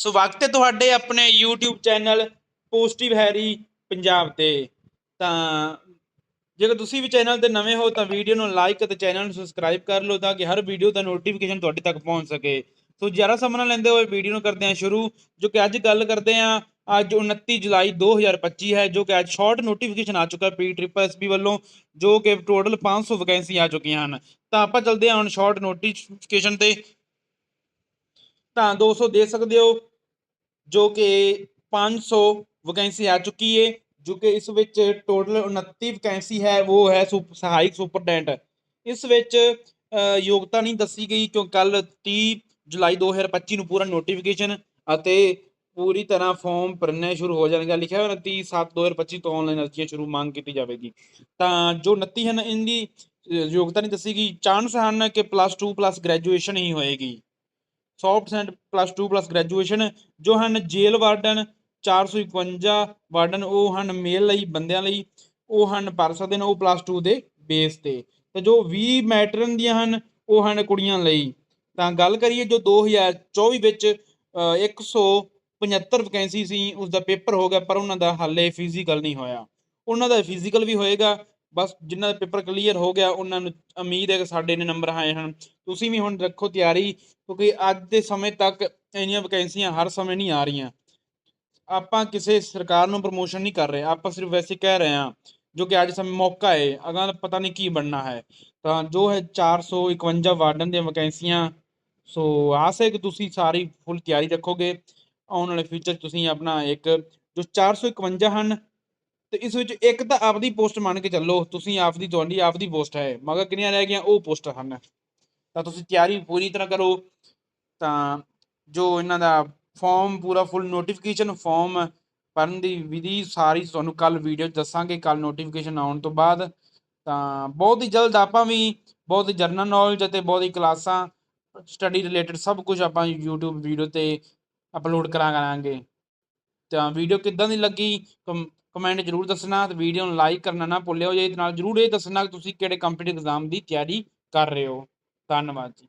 ਸਵਾਗਤ ਹੈ ਤੁਹਾਡੇ ਆਪਣੇ YouTube channel positive Harry Punjab ਤੇ। ਤਾਂ ਜੇਕਰ ਤੁਸੀਂ ਵੀ ਚੈਨਲ ਤੇ ਨਵੇਂ ਹੋ ਤਾਂ ਵੀਡੀਓ ਨੂੰ ਲਾਈਕ ਅਤੇ ਚੈਨਲ ਨੂੰ ਸਬਸਕ੍ਰਾਈਬ ਕਰ ਲਓ ਤਾਂ ਕਿ ਹਰ ਵੀਡੀਓ ਦਾ ਨੋਟੀਫਿਕੇਸ਼ਨ ਤੁਹਾਡੇ ਤੱਕ ਪਹੁੰਚ ਸਕੇ। ਸੋ ਜ਼ਿਆਦਾ ਸਮਾਂ ਲੈਂਦੇ ਹੋਏ ਵੀਡੀਓ ਨੂੰ ਕਰਦੇ ਹਾਂ ਸ਼ੁਰੂ, ਜੋ ਕਿ ਅੱਜ ਗੱਲ ਕਰਦੇ ਹਾਂ। ਅੱਜ 29 ਜੁਲਾਈ 2025 ਹੈ, ਜੋ ਕਿ ਅੱਜ ਸ਼ਾਰਟ ਨੋਟੀਫਿਕੇਸ਼ਨ ਆ ਚੁੱਕਾ ਪੀ ਟ੍ਰਿਪਲ ਐਸਪੀ ਵੱਲੋਂ, ਜੋ ਕਿ ਟੋਟਲ 500 ਵੈਕੈਂਸੀ ਆ ਚੁੱਕੀਆਂ ਹਨ। ਤਾਂ ਆਪਾਂ ਚੱਲਦੇ ਹਾਂ ਹੁਣ ਸ਼ਾਰਟ ਨੋਟੀਫਿਕੇਸ਼ਨ ਤੇ। ਤਾਂ ਦੋਸਤੋ ਦੇ ਸਕਦੇ ਹੋ। ਜੋ ਕਿ 500 ਵੈਕੈਂਸੀ ਆ ਚੁੱਕੀ ਹੈ ਜੋ ਕਿ ਇਸ ਵਿੱਚ ਟੋਟਲ 29 ਵੈਕੈਂਸੀ ਹੈ ਉਹ ਹੈ ਸੁਪ- ਸਹਾਇਕ ਸੁਪਰਡੈਂਟ। ਇਸ ਵਿੱਚ ਯੋਗਤਾ ਨਹੀਂ ਦੱਸੀ ਗਈ ਕਿਉਂਕਿ ਕੱਲ 30 ਜੁਲਾਈ 2025 ਨੂੰ ਪੂਰਾ ਨੋਟੀਫਿਕੇਸ਼ਨ ਅਤੇ ਪੂਰੀ ਤਰ੍ਹਾਂ ਫਾਰਮ ਭਰਨੇ ਸ਼ੁਰੂ ਹੋ ਜਾਣਗੇ। ਲਿਖਿਆ ਹੋਇਆ 29 7 2025 ਤੋਂ ਆਨਲਾਈਨ ਅਰਜ਼ੀਆਂ ਸ਼ੁਰੂ ਮੰਗ ਕੀਤੀ ਜਾਵੇਗੀ। ਤਾਂ ਜੋ 29 ਹਨ ਇਹਦੀ ਅ, ਯੋਗਤਾ ਨਹੀਂ ਦੱਸੀ ਗਈ ਚਾਂਸ ਹਨ ਕਿ ਪਲੱਸ 2 ਪਲੱਸ ਗ੍ਰੈਜੂਏਸ਼ਨ ਹੀ ਹੋਏਗੀ। 100% ਪਲੱਸ 2 ਪਲੱਸ ਗ੍ਰੈਜੂਏਸ਼ਨ ਜੋ ਹਨ ਜੇਲ੍ਹ ਵਾਰਡਨ 451 ਵਾਰਡਨ ਉਹ ਹਨ ਮੇਲ ਲਈ ਬੰਦਿਆਂ ਲਈ ਉਹ ਹਨ ਭਰ ਸਕਦੇ ਨੇ ਉਹ ਪਲੱਸ 2 ਦੇ ਬੇਸ ਤੇ। ਤੇ ਜੋ 20 ਮੈਟਰਨ ਦੀਆਂ ਹਨ ਉਹ ਹਨ ਕੁੜੀਆਂ ਲਈ। ਤਾਂ ਗੱਲ ਕਰੀਏ ਜੋ 2024 ਵਿੱਚ ਅ, 175 ਵੈਕੈਂਸੀ ਸੀ ਉਸ ਦਾ ਪੇਪਰ ਹੋ ਗਿਆ ਪਰ ਉਹਨਾਂ ਦਾ ਹਾਲੇ ਫਿਜ਼ੀਕਲ ਨਹੀਂ ਹੋਇਆ। ਉਹਨਾਂ ਦਾ ਫਿਜ਼ੀਕਲ ਵੀ ਹੋਏਗਾ ਬਸ ਜਿਨ੍ਹਾਂ ਦਾ ਪੇਪਰ ਕਲੀਅਰ ਹੋ ਗਿਆ, ਉਹਨਾਂ ਨੂੰ ਉਮੀਦ ਹੈ ਕਿ ਸਾਡੇ ਨੇ ਨੰਬਰ ਆਏ ਹਨ। ਤੁਸੀਂ ਵੀ ਹੁਣ ਰੱਖੋ ਤਿਆਰੀ, ਕਿਉਂਕਿ ਅੱਜ ਦੇ ਸਮੇਂ ਤੱਕ ਇੰਨੀਆਂ ਵੈਕੈਂਸੀਆਂ ਹਰ ਸਮੇਂ ਨਹੀਂ ਆ ਰਹੀਆਂ। ਆਪਾਂ ਕਿਸੇ ਸਰਕਾਰ ਨੂੰ ਪ੍ਰਮੋਸ਼ਨ ਨਹੀਂ ਕਰ ਰਹੇ, ਆਪਾਂ ਸਿਰਫ ਵੈਸੇ ਕਹਿ ਰਹੇ ਹਾਂ, ਜੋ ਕਿ ਅੱਜ ਸਮੇਂ ਮੌਕਾ ਹੈ, ਅਗਾਂਹ ਪਤਾ ਨਹੀਂ ਕੀ ਬਣਨਾ ਹੈ। ਤਾਂ ਜੋ ਹੈ 451 ਵਾਰਡਨ ਦੀਆਂ ਵੈਕੈਂਸੀਆਂ ਸੋ ਆਸ ਹੈ ਕਿ ਤੁਸੀਂ ਸਾਰੀ ਫੁੱਲ ਤਿਆਰੀ ਰੱਖੋਗੇ। ਆਉਣ ਵਾਲੇ ਫਿਊਚਰ ਤੁਸੀਂ ਆਪਣਾ ਇੱਕ, ਜੋ 451 ਹਨ ਤੇ ਇਸ ਵਿੱਚ ਇੱਕ ਤਾਂ ਆਪਦੀ ਪੋਸਟ ਮੰਨ ਕੇ ਚੱਲੋ, ਤੁਸੀਂ ਆਪਦੀ ਤੁਹਾਡੀ ਆਪਦੀ ਪੋਸਟ ਹੈ, ਮਗਰ ਕਿੰਨੀਆਂ ਰਹਿ ਗਈਆਂ, ਉਹ ਪੋਸਟ ਹਨ। ਤਾਂ ਤੁਸੀਂ ਤਿਆਰੀ ਪੂਰੀ ਤਰ੍ਹਾਂ ਕਰੋ, ਤਾਂ ਜੋ ਇਹਨਾਂ ਦਾ ਫਾਰਮ ਪੂਰਾ ਫੁੱਲ ਨੋਟੀਫਿਕੇਸ਼ਨ ਫਾਰਮ ਭਰਨ ਦੀ ਵਿਧੀ ਸਾਰੀ ਤੁਹਾਨੂੰ ਕੱਲ ਵੀਡੀਓ ਦੱਸਾਂਗੇ ਕੱਲ ਨੋਟੀਫਿਕੇਸ਼ਨ ਆਉਣ ਤੋਂ ਬਾਅਦ। ਤਾਂ ਬਹੁਤ ਹੀ ਜਲਦ ਆਪਾਂ ਵੀ ਬਹੁਤ ਹੀ ਜਰਨਲ ਨੌਲੇਜ ਅਤੇ ਬਹੁਤ ਹੀ ਕਲਾਸਾਂ ਸਟੱਡੀ ਰਿਲੇਟਡ ਸਭ ਕੁਝ ਆਪਾਂ YouTube ਵੀਡੀਓ ਤੇ ਅਪਲੋਡ ਕਰਾਂ ਕਰਾਂਗੇ। ਤਾਂ ਵੀਡੀਓ ਕਿੱਦਾਂ ਦੀ ਲੱਗੀ ਕਮੈਂਟ ਜਰੂਰ ਦੱਸਣਾ ਤੇ ਵੀਡੀਓ ਨੂੰ ਲਾਈਕ ਕਰਨਾ ਨਾ ਭੁੱਲਿਓ ਜੇ ਨਾਲ ਜਰੂਰ ਇਹ ਦੱਸਣਾ ਕਿ ਤੁਸੀਂ ਕਿਹੜੇ ਕੰਪੀਟੀਟਿਵ ਐਗਜ਼ਾਮ ਦੀ ਤਿਆਰੀ ਕਰ ਰਹੇ ਹੋ। ਧੰਨਵਾਦ ਜੀ।